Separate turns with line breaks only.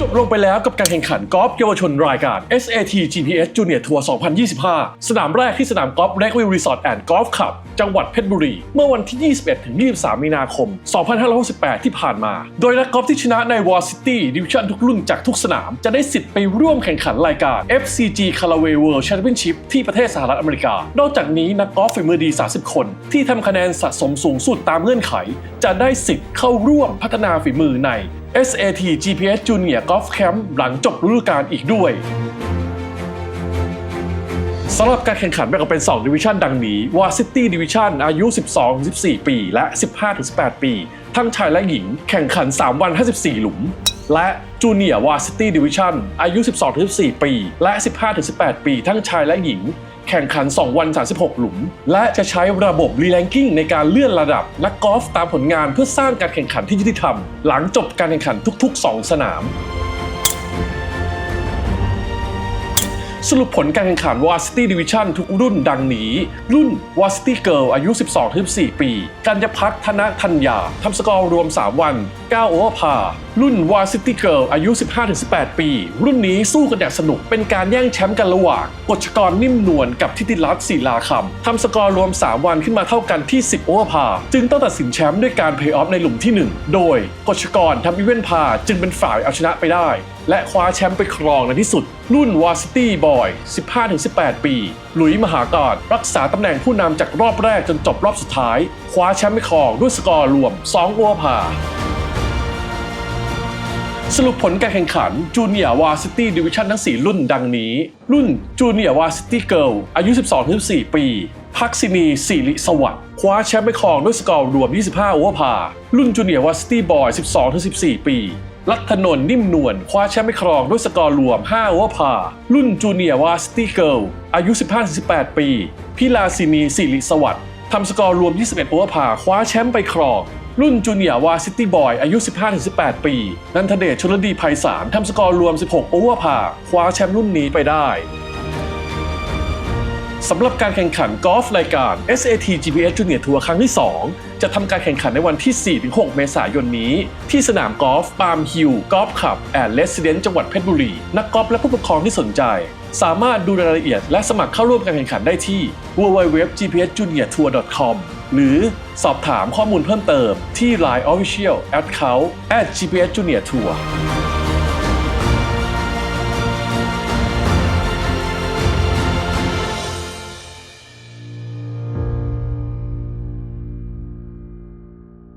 จบลงไปแล้วกับการแข่งขันกอล์ฟเยาวชนรายการ SAT GPS Junior Tour 2025 สนามแรกที่สนามกอล์ฟ Lake View Resort and Golf Club จังหวัดเพชรบุรี เมื่อวันที่ 21ถึง23 มีนาคม 2568 ที่ผ่านมา โดยนักกอล์ฟที่ชนะใน Wall City Division ทุกรุ่นจากทุกสนาม จะได้สิทธิ์ไปร่วมแข่งขันรายการ FCG Callaway World Championship ที่ประเทศสหรัฐอเมริกา นอกจากนี้นักกอล์ฟฝีมือดี 30 คน ที่ทำคะแนนสะสมสูงสุดตามเงื่อนไข จะได้สิทธิ์เข้าร่วมพัฒนาฝีมือใน SAT GPS Junior Golf Camp หลังจบฤดูกาลอีกด้วยสำหรับการแข่งขันแบ่งออกเป็น 2 ดิวิชันดังนี้ w a City Division อายุ 12-14 ปี และ 15-18 ปี ทั้งชายและหญิงแข่งขัน 3 วัน 54 หลุม และ Junior w a City Division อายุ 12-14 ปี และ 15-18 ปี ทั้งชายและหญิง แข่งขัน 2 วัน 36 หลุม และจะใช้ระบบรีแลนกิ้งในการเลื่อนระดับนักกอล์ฟตามผลงานเพื่อสร้างการแข่งขันที่ยุติธรรม หลังจบการแข่งขันทุก ๆ 2 สนาม สรุปผลการแข่งขัน Varsity Division ทุกรุ่นดังนี้ รุ่น Varsity Girl อายุ 12-14 ปี กัญญพัฒน์ธนธัญญาทำสกอร์รวม 3 วัน 9 โอเวอร์พารุ่น Varsity Girl อายุ 15-18 ปี รุ่นนี้สู้กันอย่างสนุก เป็นการแย่งแชมป์กันระหว่างกฎชกรนิ่มนวลกับทิติรัตน์ศิลาคำทำสกอร์รวม 3 วันขึ้นมาเท่ากันที่ 10 โอเวอร์พาจึงต้องตัดสินแชมป์ด้วยการเพย์ออฟในหลุมที่ 1 โดยกฎชกรทำอีเวนต์พาจึงเป็นฝ่ายเอาชนะไปได้ และคว้าแชมป์ไปครองในที่สุด รุ่น Varsity Boy 15-18 ปี หลุยส์มหากาศรักษาตำแหน่งผู้นำจากรอบแรกจนจบรอบสุดท้าย คว้าแชมป์ไปครองด้วยสกอร์รวม2โอเวพาสรุปผลการแข่งขัน Junior Varsity Division ทั้ง 4 รุ่นดังนี้ รุ่น Junior Varsity Girl อายุ 12-14 ปี พักซินีสิริสวัสดิ์คว้าแชมป์ไปครองด้วยสกอร์รวม 25 โอเวอร์พา รุ่น Junior Varsity Boy 12-14 ปีลัทนน์นิ่มนวลคว้าแชมป์ไปครองด้วยสกอร์รวม 5 โอเวอร์พา รุ่น Junior Varsity Girl อายุ 15-18 ปี พิลาซินีสิริสวัสดิ์ทำสกอร์รวม 21 โอเวอร์พา คว้าแชมป์ไปครอง รุ่นจูเนียร์วาซิตี้บอย อายุ 15-18 ปี นันทเดชชลดีไพศาลทำสกอร์รวม 16 โอเวอร์พา คว้าแชมป์รุ่นนี้ไปได้ สำหรับการแข่งขันกอล์ฟรายการ SAT GPS Junior Tour ครั้งที่ 2 จะทำการแข่งขันในวันที่ 4-6 เมษายนนี้ ที่สนามกอล์ฟปาล์มฮิลกอล์ฟคลับแอนด์เลสเดนจังหวัดเพชรบุรี นักกอล์ฟและผู้ปกครองที่สนใจ สามารถดูรายละเอียดและสมัครเข้าร่วมการแข่งขันได้ที่ www.gpsjuniortour.com หรือสอบถามข้อมูลเพิ่มเติมที่ Line Official Account at GPS Junior Tour